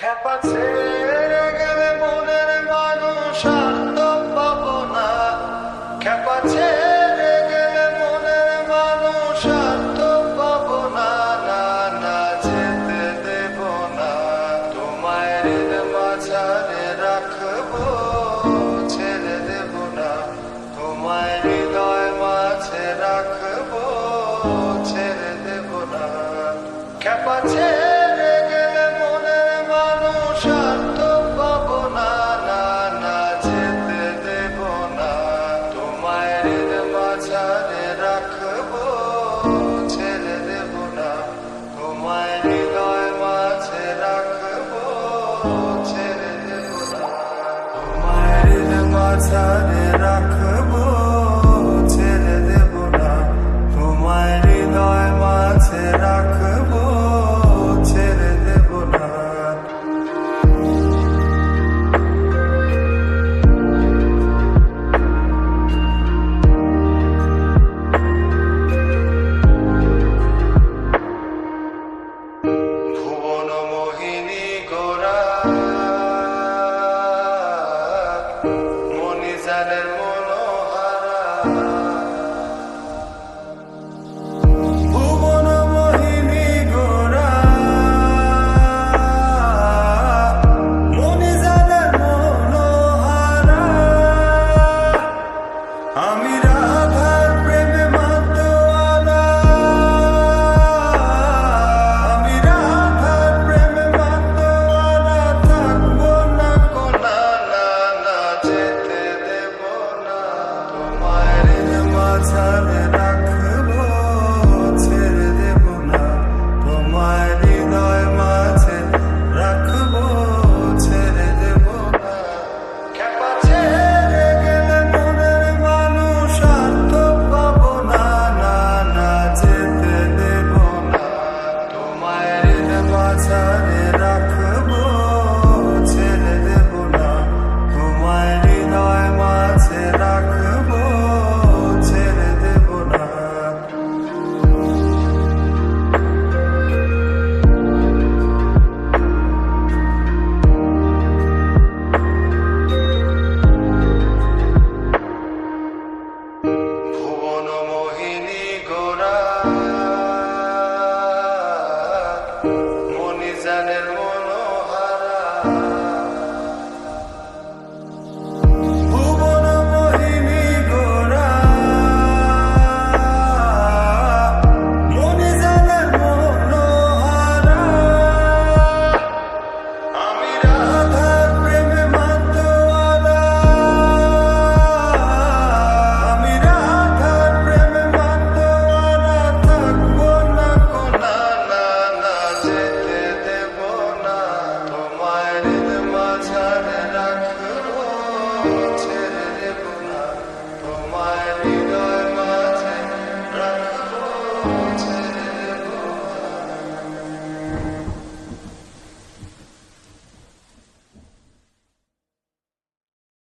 খ্যাপা ছেড়ে গেলে মনের মানুষ খ্যাপা ছেড়ে গেলে মানুষ না। দেব না। তোমায় ঋণ রাখব দেব না। হৃদয় রাখব, ছেড়ে দেব না। ছেড়ে মাঝারে রাখা وسلم